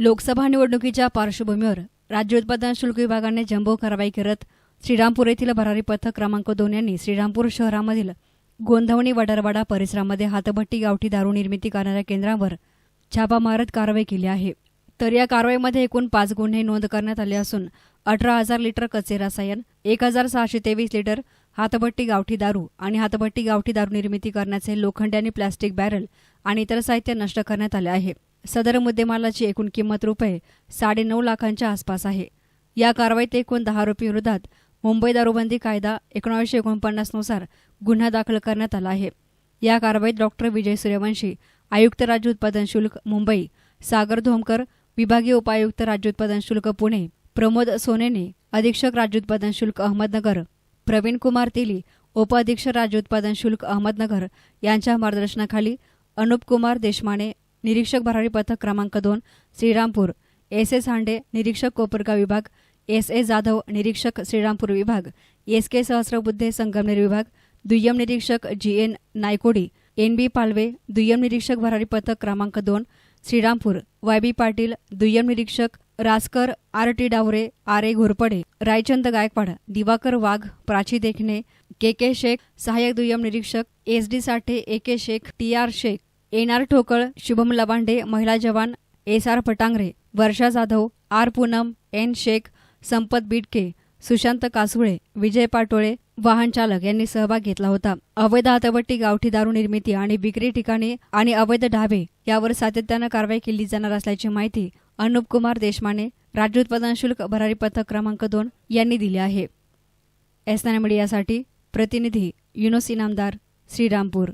लोकसभा निवडणुकीच्या पार्श्वभूमीवर राज्य उत्पादन शुल्क विभागाने जम्बो कारवाई करत श्रीरामपूर येथील भरारी पथक क्रमांक दोन यांनी श्रीरामपूर शहरामधील गोंधवणी वडारवाडा परिसरामध्ये हातभट्टी गावठी दारू निर्मिती करणाऱ्या केंद्रावर छापा मारत कारवाई केली आहे. तर या कारवाईमध्ये एकूण पाच गुन्हे नोंद करण्यात आले असून अठरा हजार लिटर कच्चे रसायन एक हजार सहाशे तेवीस लिटर हातभट्टी गावठी दारू आणि हातभट्टी गावठी दारू निर्मिती करण्याचे लोखंड आणि प्लॅस्टिक बॅरल आणि इतर साहित्य नष्ट करण्यात आले आहे. सदर मुद्देमालाची एकूण किंमत रुपये साडेनऊ लाखांच्या आसपास आहे. या कारवाईत एकूण दहा आरोपींविरोधात मुंबई दारूबंदी कायदा एकोणीसशे एकोणपन्नासनुसार गुन्हा दाखल करण्यात आला आहे. या कारवाईत डॉक्टर विजय सूर्यवंशी आयुक्त राज्य उत्पादन शुल्क मुंबई सागर धोमकर विभागीय उपायुक्त राज्य उत्पादन शुल्क पुणे प्रमोद सोनेने अधीक्षक राज्य उत्पादन शुल्क अहमदनगर प्रवीण कुमार तेली उपअधीक्षक राज्य उत्पादन शुल्क अहमदनगर यांच्या मार्गदर्शनाखाली अनुप कुमार देशमाने निरीक्षक भरारी पथक क्रमांक दोन श्रीरामपूर. एस एस हांडे निरीक्षक कोपरगाव विभाग. एस ए जाधव निरीक्षक श्रीरामपूर विभाग. एस के सहस्रबुद्धे संगमनेर विभाग. दुय्यम निरीक्षक G N Naikodi. N B Palve दुय्यम निरीक्षक भरारी पथक क्रमांक दोन श्रीरामपूर. वाय बी पाटील दुय्यम निरीक्षक Raskar R T Davare R A Ghorpade Raichand Gaikwad Diwakar Wagh Prachi Dekhane K K Shaikh सहाय्यक दुय्यम निरीक्षक S D Sathe A K Shaikh T R Shaikh N R Thokal Shubham Lavande महिला जवान S R Patangare Varsha Jadhav R Poonam N Shaikh Sampat Bitke Sushant कासुळे विजय पाटोळे वाहन चालक यांनी सहभाग घेतला होता. अवैध हातवट्टी गावठी दारू निर्मिती आणि विक्री ठिकाणी आणि अवैध ढाबे यावर सातत्यानं कारवाई केली जाणार असल्याची माहिती अनुप कुमार देशमाने राज्य उत्पादन शुल्क भरारी पथक क्रमांक दोन यांनी दिली आहे. एस मीडियासाठी प्रतिनिधी युनोस इनामदार श्रीरामपूर.